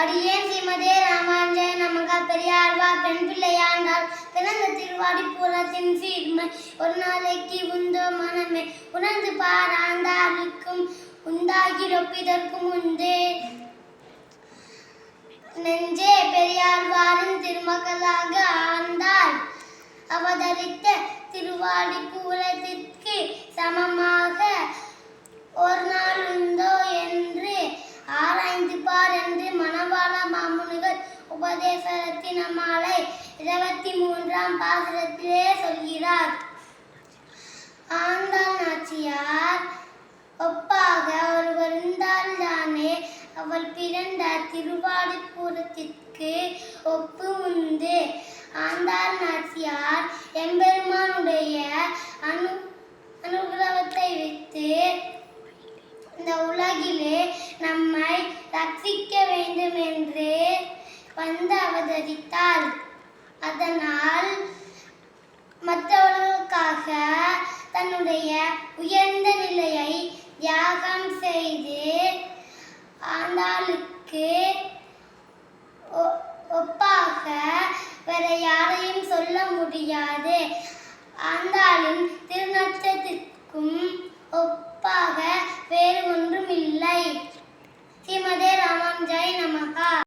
அடியேன் ஸ்ரீமதே ராமாஞ்சய நமக. பெரியாழ்வா பெண் பிள்ளையாண்டால் பிறந்த திருவாடி பூரத்தின் சீர்மை. ஒரு நாளைக்கு உந்தோ மனமே. உணர்ந்து பாராண்டாளுக்கும் உண்டாகி ரொப்பிதற்கும் உண்டே நெஞ்சே பெரியாழ்வாரின் திருமகளாக ஆண்டாள். அவதரித்த திருவாடி பூரத்திற்கு சமமாக மாமுனிகள் உபதேச ரத்தின மாலை இருபத்தி மூன்றாம் பாசுரத்திலே சொல்கிறார். ஆண்டாள் நாச்சியார் ஒப்பாக ஒருவர் இருந்தால் தானே அவள் பிறந்த திருவாடிபுரத்திற்கு ஒப்பு உண்டு. ஆண்டாள் நாச்சியார் எம்பெருமானுடைய அனு அனுகிரகத்தை வைத்து இந்த உலகிலே நம்மை ரட்சிக்க வந்து அவதரித்தாள். அதனால் மற்றவர்களுக்காக தன்னுடைய உயர்ந்த நிலையை தியாகம் செய்து ஆண்டாளுக்கு ஒப்பாக வேற யாரையும் சொல்ல முடியாது. ஆண்டாளின்